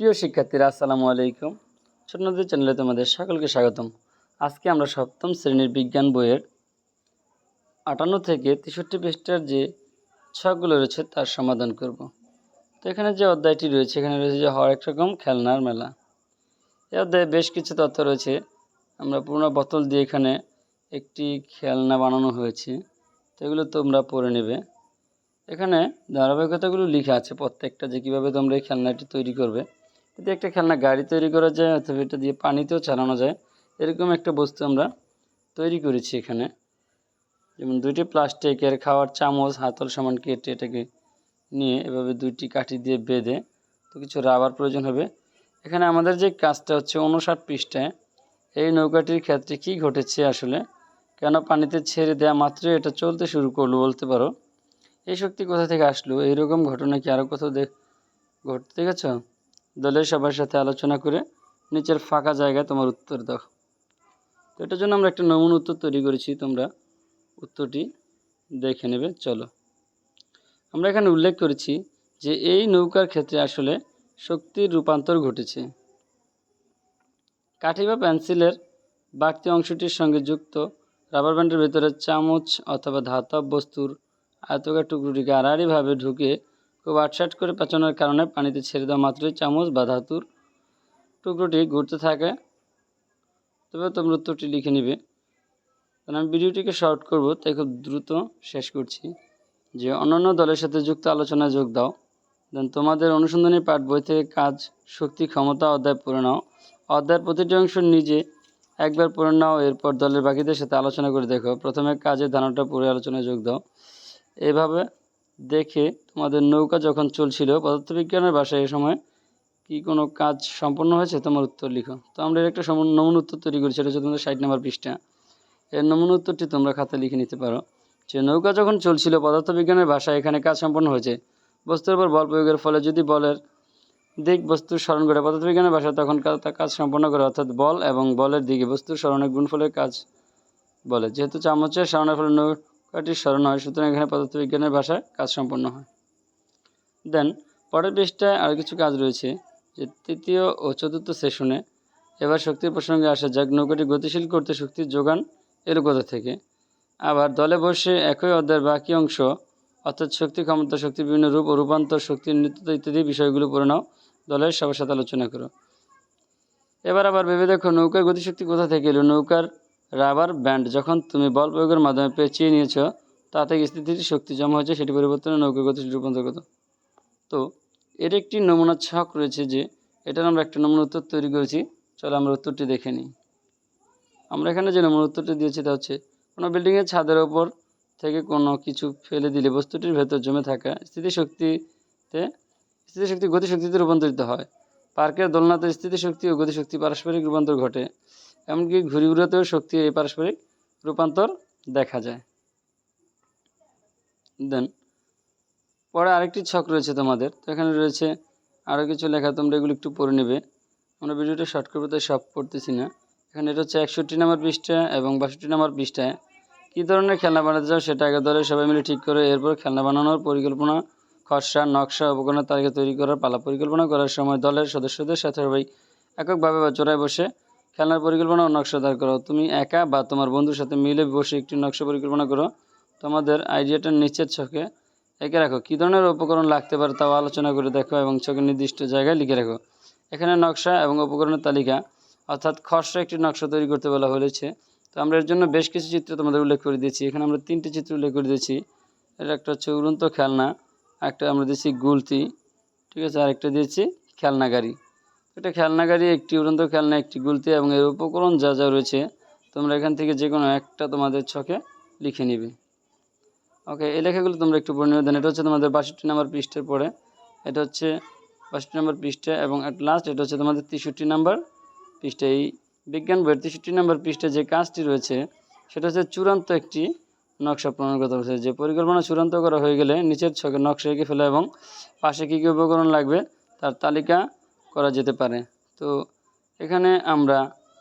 প্রিয় শিক্ষার্থীরা, আসসালামু আলাইকুম। ছোটনদের চ্যানেলে তোমাদের সকলকে স্বাগতম। আজকে আমরা সপ্তম শ্রেণির বিজ্ঞান বইয়ের আটান্ন থেকে তেষট্টি পৃষ্ঠার যে ছকগুলো রয়েছে তার সমাধান করব। তো এখানে যে অধ্যায়টি রয়েছে, এখানে রয়েছে যে হরেক রকম খেলনার মেলা। এই অধ্যায়ে বেশ কিছু তথ্য রয়েছে। আমরা পুরোনো বোতল দিয়ে এখানে একটি খেলনা বানানো হয়েছে। তো এগুলো তোমরা পড়ে নেবে। এখানে ধারাবাহিকতাগুলো লেখা আছে প্রত্যেকটা, যে কীভাবে তোমরা এই খেলনাটি তৈরি করবে। যদি একটা খেলনা গাড়ি তৈরি করা যায় অথবা এটা দিয়ে পানিতেও চালানো যায়, এরকম একটা বস্তু আমরা তৈরি করেছি এখানে। যেমন দুইটি প্লাস্টিকের খাওয়ার চামচ, হাতল সমান কেটে এটাকে নিয়ে এভাবে দুইটি কাঠি দিয়ে বেঁধে তো কিছু রাবার প্রয়োজন হবে। এখানে আমাদের যে কাজটা হচ্ছে উনষাট পৃষ্ঠায়, এই নৌকাটির ক্ষেত্রে কি ঘটেছে আসলে? কেন পানিতে ছেড়ে দেওয়া মাত্রই এটা চলতে শুরু করল বলতে পারো? এই শক্তি কোথা থেকে আসলো? এইরকম ঘটনা কি আরও কোথাও দেখ ঘটতে দেখেছ? দলের সবার সাথে আলোচনা করে নিচের ফাঁকা জায়গায় তোমার উত্তর দাও। তো এটার জন্য আমরা একটা নমুনা উত্তর তৈরি করেছি, তোমরা উত্তরটি দেখে নেবে, চলো। আমরা এখানে উল্লেখ করেছি যে এই নৌকার ক্ষেত্রে আসলে শক্তির রূপান্তর ঘটেছে। কাঠি বা পেন্সিলের বাড়তি অংশটির সঙ্গে যুক্ত রাবার ব্যান্ডের ভেতরে চামচ অথবা ধাতব বস্তুর আয়তকার টুকরোটিকে আড়াআড়িভাবে ঢুকে খুব আটসাট করে পেঁচানোর কারণে পানিতে ছেড়ে দেওয়া মাত্রই চামচ বা ধাতুর টুকরোটি ঘুরতে থাকে। তবে তোমরা উত্তরটি লিখে নিবে। কারণ আমি ভিডিওটিকে শর্ট করব, তাই খুব দ্রুত শেষ করছি। যে অন্যান্য দলের সাথে যুক্ত আলোচনায় যোগ দাও। দেন তোমাদের অনুসন্ধানী পাঠ বই থেকে কাজ, শক্তি, ক্ষমতা অধ্যায় পড়ে নাও। অধ্যায়ের প্রতিটি অংশ নিজে একবার পড়ে নাও, এরপর দলের বাকিদের সাথে আলোচনা করে দেখো। প্রথমে কাজের ধারণাটা পড়ে আলোচনায় যোগ দাও। এভাবে দেখে তোমাদের নৌকা যখন চলছিল, পদার্থবিজ্ঞানের ভাষায় এ সময় কি কোনো কাজ সম্পন্ন হয়েছে? তোমার উত্তর লিখো। তো আমরা এর একটা নমুনা উত্তর তৈরি করি সেটা হচ্ছে তোমাদের ষাট নম্বর পৃষ্ঠা। এর নমুনা উত্তরটি তোমরা খাতায় লিখে নিতে পারো। যে নৌকা যখন চলছিল, পদার্থবিজ্ঞানের ভাষায় এখানে কাজ সম্পন্ন হয়েছে। বস্তুর উপর বল প্রয়োগের ফলে যদি বলের দিক বস্তু স্মরণ করে, পদার্থবিজ্ঞানের ভাষায় তখন তা কাজ সম্পন্ন করে, অর্থাৎ বল এবং বলের দিকে বস্তুর স্মরণের গুণফলের কাজ বলে। যেহেতু চামচের স্মরণের ফলে নৌকাটির স্মরণ হয়, সুতরাং এখানে পদার্থবিজ্ঞানের ভাষায় কাজ সম্পন্ন হয়। দেন পরের পৃষ্ঠায় আরও কিছু কাজ রয়েছে, যে তৃতীয় ও চতুর্থ সেশনে এবার শক্তির প্রসঙ্গে আসা যাক, নৌকাটি গতিশীল করতে শক্তির যোগান এলো কোথা থেকে? আবার দলে বসে একই অধ্যায়ের বাকি অংশ, অর্থাৎ শক্তি, ক্ষমতা শক্তির বিভিন্ন রূপ ও রূপান্তর, শক্তির নিত্যতা ইত্যাদি বিষয়গুলো পড়ে নাও, দলের সবার সাথে আলোচনা করো। এবার আবার ভেবে দেখো, নৌকার গতিশক্তি কোথা থেকে এলো? নৌকার রাবার ব্যান্ড, যখন তুমি বল প্রয়োগের মাধ্যমে পেঁচিয়ে নিয়েছো তা থেকে স্থিতির শক্তি জমা হয়েছে সেটি পরিবর্তনে নৌকার গতিশীল রূপান্তরগত? তো, এর একটি নমুনা ছক রয়েছে যে, এটার আমরা একটা নমুনা উত্তর তৈরি করেছি। চলো আমরা উত্তরটি দেখে নিই। আমরা এখানে যে নমুনা উত্তরটি দিয়েছি তা হচ্ছে, কোনো বিল্ডিংয়ের ছাদের ওপর থেকে কোনো কিছু ফেলে দিলে বস্তুটির ভেতর জমে থাকা স্থিতিশক্তিতে, স্থিতিশক্তি গতিশক্তিতে রূপান্তরিত হয়। পার্কের দোলনাতে স্থিতিশক্তি ও গতিশক্তি পারস্পরিক রূপান্তর ঘটে। এমনকি ঘুরি ঘুরাতেও শক্তির এই পারস্পরিক রূপান্তর দেখা যায়। দেন, পরে আরেকটি ছক রয়েছে তোমাদের। তো এখানে রয়েছে আরও কিছু লেখা, তোমরা এগুলো একটু পড়ে নেবে। আমরা ভিডিওটা শর্ট করব, তাই সব পড়তেছি না। এখানে এটা হচ্ছে একষট্টি নম্বর পৃষ্ঠা এবং বাষট্টি নম্বর পৃষ্ঠায় কী ধরনের খেলনা বানাতে চাও সেটা আগে দলের সবাই মিলে ঠিক করে এরপর খেলনা বানানোর পরিকল্পনা, খসড়া, নকশা, উপকরণের তালিকা তৈরি করার পালা পরিকল্পনা করার সময় দলের সদস্যদের সাথে সবাই এককভাবে বা চোরায় বসে খেলনার পরিকল্পনা ও নকশা দাঁড় করো তুমি একা বা তোমার বন্ধুর সাথে মিলে বসে একটি নকশা পরিকল্পনা করো। তোমাদের আইডিয়াটার নিচের ছকে এঁকে রাখো। কী ধরনের উপকরণ লাগতে পারে তাও আলোচনা করে দেখো এবং ছকে নির্দিষ্ট জায়গায় লিখে রাখো। এখানে নকশা এবং উপকরণের তালিকা, অর্থাৎ খসড়া একটি নকশা তৈরি করতে বলা হয়েছে। তো আমরা এর জন্য বেশ কিছু চিত্র তোমাদের উল্লেখ করে দিয়েছি। এখানে আমরা তিনটি চিত্র উল্লেখ করে দিয়েছি। এটা একটা হচ্ছে উড়ন্ত খেলনা একটা আমরা দিয়েছি গুলতি, ঠিক আছে? আর একটা দিয়েছি খেলনা গাড়ি। এটা খেলনা গাড়ি, একটি উড়ন্ত খেলনা, একটি গুলতি এবং এর উপকরণ যা যা রয়েছে, তোমরা এখান থেকে যে কোনো একটা তোমাদের ছকে লিখে নিবে। ওকে, এই লেখাগুলো তোমরা একটু পড়ে দেন এটা হচ্ছে তোমাদের বাষট্টি নম্বর পৃষ্ঠের পরে। এটা হচ্ছে বাষট্টি নম্বর পৃষ্ঠে এবং অ্যাট লাস্ট এটা হচ্ছে তোমাদের তেষট্টি নম্বর পৃষ্ঠে। এই বিজ্ঞান বইয়ের তেষট্টি নম্বর পৃষ্ঠে যে কাজটি রয়েছে, সেটা হচ্ছে চূড়ান্ত একটি নকশা প্রণয়ন করতে হচ্ছে যে পরিকল্পনা চূড়ান্ত করা হয়ে গেলে নিচের ছকে নকশা এঁকে ফেলা এবং পাশে কী কী উপকরণ লাগবে, তার তালিকা করা যেতে পারে। তো এখানে আমরা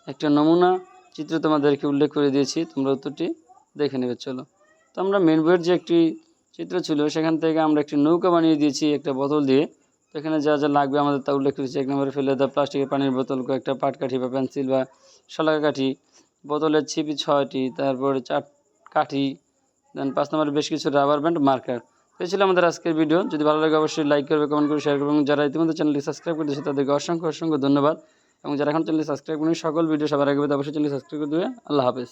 একটা নমুনা চিত্র তোমাদেরকে উল্লেখ করে দিয়েছি। তোমরা উত্তরটি দেখে নেবে, চলো। তো আমরা মেন বইয়ের যে একটি চিত্র ছিল, সেখান থেকে আমরা একটি নৌকা বানিয়ে দিয়েছি একটা বোতল দিয়ে। তো এখানে যা যা লাগবে আমাদের তা উল্লেখ করেছি। এক নম্বরে ফেলে দেওয়া প্লাস্টিকের পানির বোতল, কয়েকটা পাটকাঠি বা পেন্সিল বা শলাকা কাঠি, বোতলের ছিপি ছয়টি, তারপরে চার কাঠি, দেন পাঁচ নম্বরে বেশ কিছু রাবার ব্যান্ড মার্কার এই ছিল আমাদের আজকের ভিডিও। যদি ভালো লাগে অবশ্যই লাইক করবে কমেন্ট করে শেয়ার করবে এবং যারা ইতিমধ্যে চ্যানেলটি সাবস্ক্রাইব করে তাদেরকে অসংখ্য অসংখ্য ধন্যবাদ। এবং যারা এখন চ্যানেলটি সাবস্ক্রাইব করেনি, সকল ভিডিও সবার আগে অবশ্যই চ্যানেলটি সাবস্ক্রাইব করে দেবে। আল্লাহ হাফেজ।